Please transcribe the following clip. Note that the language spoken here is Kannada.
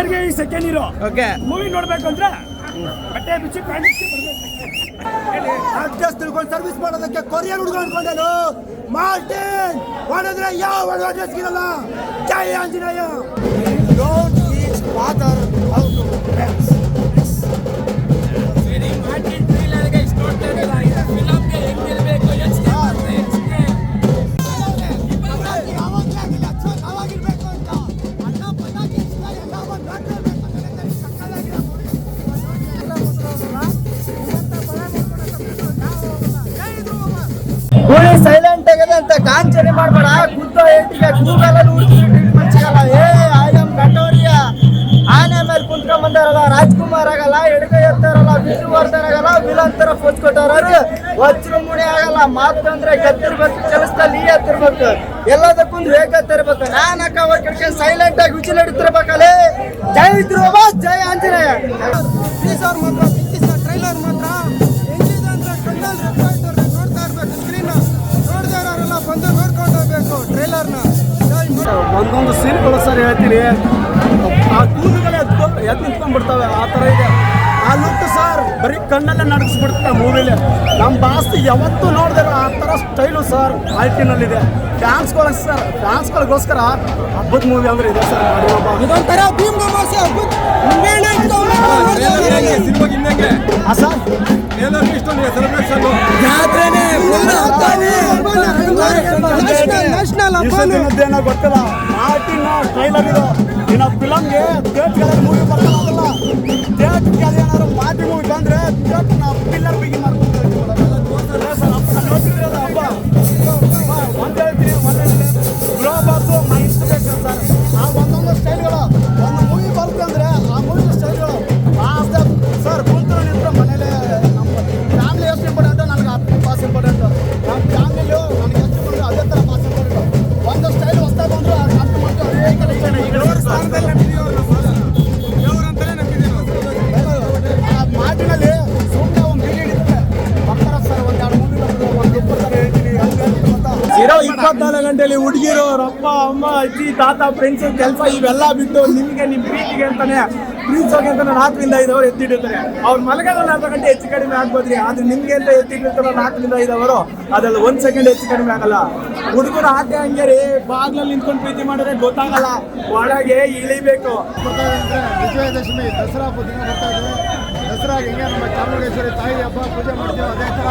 ಪಿಕ್ಚರ್ಗೆ ಈ ಸೆಕೆಂಡ್ ನೀರು ಓಕೆ ಮೂವಿ ನೋಡ್ಬೇಕು ಅಂದ್ರೆ ಬಟ್ಟೆ ಬಿಚ್ಚಿ ಪ್ಯಾಂಟ್ ಅಡ್ಜಸ್ಟ್ ತಿಳ್ಕೊಂಡು ಸರ್ವಿಸ್ ಮಾಡೋದಕ್ಕೆ ಕೊರಿಯರ್ ಹುಡುಗ ಅನ್ಕೊಂಡೇನು. ಮಾರ್ಟಿನ್ ಮಾಡಿದ್ರೆ ಯಾವ ಅಡ್ರೆಸ್ ಇರಲ್ಲ ಜೈ Anjaneya. Don't teach father how to silent ಆಗಿದೆ ಅಂತ ಕಾಂಚನೆ ಮಾಡ್ಬೇಡ. ಕುದ್ದ ಏಟಿಗೆ ಕೂಗಲ್ಲ ಮಚ್ಚಿಗಲ್ಲ ಏ ಆಯಮ್ ಗಂಡವರಿಯ ಆನೆ ಮೇಲೆ ಕುಂತ್ಕೊಂಡ್ ಬಂದಾರಲ್ಲ ರಾಜ್ಕುಮಾರ್ ಆಗಲ್ಲ, ಎಡಗೈ ಎತ್ತಾರಲ್ಲ ವಿಷ್ಣುವರ್ಧನ್ ಆಗಲ್ಲ ವಿಲಂತರ ತರ ಫೋಸ್ ಕೊಟ್ಟವ್ರು. ವಜ್ರ ಮುಣಿ ಆಗಲ್ಲ, ಮಾತು ಅಂದ್ರೆ ಗತ್ತಿರ್ಬೇಕು ಕೆಲಸದಲ್ಲಿ ಎತ್ತಿರ್ಬೇಕು. ಎಲ್ಲದಕ್ಕೂ ವೇಗ ತರ್ಬೇಕು ನಾನ್ ಅಕ್ಕ ಹೋಗಿ ಸೈಲೆಂಟ್ ಆಗಿ ವಿಚಿಲ್ ಹಿಡಿತಿರ್ಬೇಕಲ್ಲೇ ಜೈ ಧ್ರುವ, ಜೈ ಆಂಜನೇಯ. ಮಾತ್ರ ಒಂದೊಂದು ಸೀನ್ಗಳು ಸರ್ ಹೇಳ್ತೀನಿ. ಆ ಕೂದಲುಗಳೇ ಎದ್ದು ಎದ್ದು ನಿಂತ್ಕೊಂಡ್ಬಿಡ್ತವೆ ಆ ಥರ ಇದೆ. ಆ ಲುಕ್ ಸರ್ ಬರೀ ಕಣ್ಣಲ್ಲೇ ನಡೆಸ್ಬಿಡ್ತಾರೆ ಮೂವಿಲಿ. ನಮ್ಮ ಬಾಸ್ತಿ ಯಾವತ್ತೂ ನೋಡಿದ್ರೆ ಆ ಥರ ಸ್ಟೈಲು ಸರ್ ಆಯ್ಕೆನಲ್ಲಿದೆ ಡ್ಯಾನ್ಸ್ಗಳು ಸರ್ ಡ್ಯಾನ್ಸ್ಗಳಿಗೋಸ್ಕರ ಹಬ್ಬದ ಮೂವಿ ಅಂದ್ರೆ ಇದೆ ಸರ್ ಇದೊಂಥರ ಭೀಮ್ ನಮಾಸೆ ಗೊತ್ತಿಲ್ಲ. ಟ್ರೈಲರ್ ಇದು. ಇನ್ನು ಫಿಲಮ್ಗೆ ಥಿಯೇಟ್ರ್ಗಳಲ್ಲಿ ಮೂವಿ ಮಾರ್ಟಿ ಮೂವಿ ಬಂದ್ರೆ ಥಿಯೇಟ್ರ್ನ ಪಿಲ್ಲರ್ ಬಿಗಿ ಮಾಡ್ಕೊಂಡು ಗಂಟೆಲಿ ಹುಡುಗಿರು ಅವ್ರ ಅಪ್ಪ ಅಮ್ಮ, ಅಜ್ಜಿ, ತಾತ ಫ್ರೆಂಡ್ಸ್ ಕೆಲಸ ಇವೆಲ್ಲ ಬಿಟ್ಟು ನಿಮಗೆ ನಿಮ್ಮ ಪ್ರೀತಿಗೆ ಅಂತಾನೆ ಪ್ರೀತಿಸೋಕೆ ಅಂತಾನೆ ರಾತ್ರಿಯಿಂದ ಐದವರು ಎತ್ತಿಟ್ಟಿರ್ತಾರೆ. ಅವ್ರು ಮಲಗಲ್ಲ ಅರ್ಧ ಗಂಟೆ ಹೆಚ್ಚು ಕಡಿಮೆ ಆಗ್ಬೋದ್ರಿ, ಆದ್ರೆ ನಿಮ್ಗೆ ಅಂತ ಎತ್ತಿಟ್ಟಿರ್ತಾರ ನಾಲ್ಕರಿಂದ ಐದವರು ಅದೆಲ್ಲ ಒಂದ್ ಸೆಕೆಂಡ್ ಹೆಚ್ಚು ಕಡಿಮೆ ಆಗಲ್ಲ. ಹುಡುಗರು ಆಟ ಹಂಗೆ ರೀ, ಬಾಗ್ಲಲ್ಲಿ ನಿಂತ್ಕೊಂಡು ಪ್ರೀತಿ ಮಾಡಿದ್ರೆ ಗೊತ್ತಾಗಲ್ಲ. ಒಳಗೆ ಇಳಿಬೇಕು. ವಿಜಯದಶಮಿ, ದಸರಾ ಬರ್ತಾ ಇದೆ ದಸರಾ ಹಿಂಗೆ ನಮ್ಮ ಚಾಮುಂಡೇಶ್ವರಿ ತಾಯಿ ಹಬ್ಬ ಪೂಜೆ ಮಾಡ್ತೀವಿ ಅದೇ ತರ